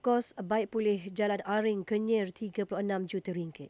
Kos baik pulih Jalan Aring Kenyir 36 juta ringgit.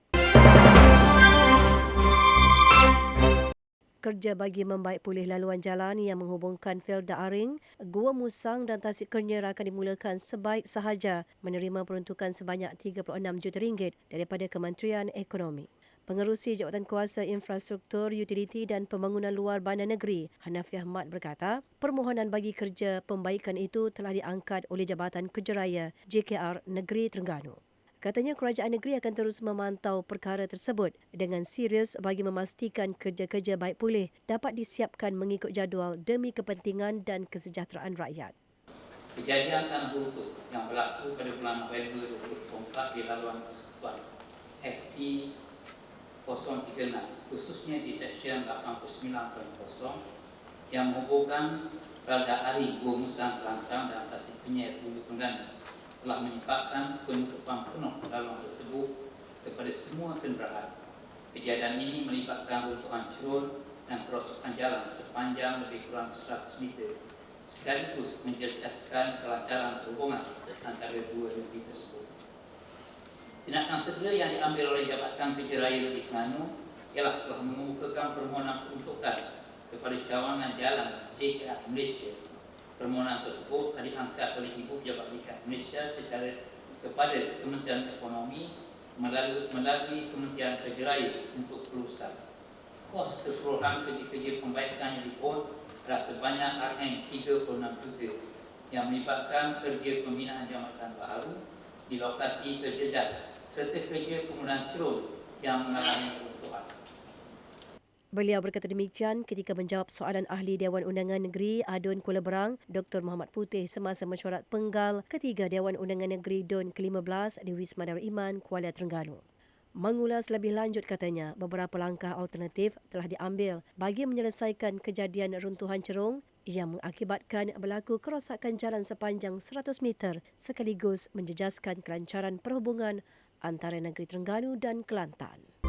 Kerja bagi membaik pulih laluan jalan yang menghubungkan Felda Aring, Gua Musang dan Tasik Kenyir akan dimulakan sebaik sahaja menerima peruntukan sebanyak 36 juta ringgit daripada Kementerian Ekonomi. Pengerusi Jabatan Kuasa Infrastruktur, Utiliti dan Pembangunan Luar Bandar Negeri, Hanafi Ahmad berkata, permohonan bagi kerja pembaikan itu telah diangkat oleh Jabatan Kejeraya JKR Negeri Terengganu. Katanya kerajaan negeri akan terus memantau perkara tersebut dengan serius bagi memastikan kerja-kerja baik pulih dapat disiapkan mengikut jadual demi kepentingan dan kesejahteraan rakyat. Kejadian tanah runtuh yang berlaku pada bulan November 2024 di laluan persekutuan FT 036 khususnya di seksyen 89.0 yang menghubungkan Rada Ari, Gua Musang, Kelantan dan Tasik Penyet, Bulu Tengganu telah menyebabkan penutupan penuh laluan tersebut kepada semua kenderaan. Kejadian ini melibatkan runtuhan cerun dan kerosakan jalan sepanjang lebih kurang 100 meter sekaligus menjejaskan kelancaran hubungan antara dua negeri tersebut. Tindakan segera yang diambil oleh Jabatan Kerja Raya di Terengganu ialah telah mengemukakan permohonan peruntukan kepada cawangan jalan JKR Malaysia. Permohonan tersebut telah diangkat oleh Ibu Pejabat Likat Malaysia secara kepada Kementerian Ekonomi melalui, melalui Kementerian Kerja Raya untuk perusahaan. Kos keseluruhan kerja-kerja pembaikan yang dipun adalah sebanyak RM36 juta yang melibatkan kerja pembinaan jambatan baru di lokasi terjejas serta kerja penggunaan cerun yang mengalami runtuhan. Beliau berkata demikian ketika menjawab soalan ahli Dewan Undangan Negeri Adun Kuala Berang, Dr. Muhammad Putih semasa mesyuarat penggal ketiga Dewan Undangan Negeri DUN ke-15 di Wisma Darul Iman, Kuala Terengganu. Mengulas lebih lanjut katanya, beberapa langkah alternatif telah diambil bagi menyelesaikan kejadian runtuhan cerung yang mengakibatkan berlaku kerosakan jalan sepanjang 100 meter sekaligus menjejaskan kelancaran perhubungan antara negeri Terengganu dan Kelantan.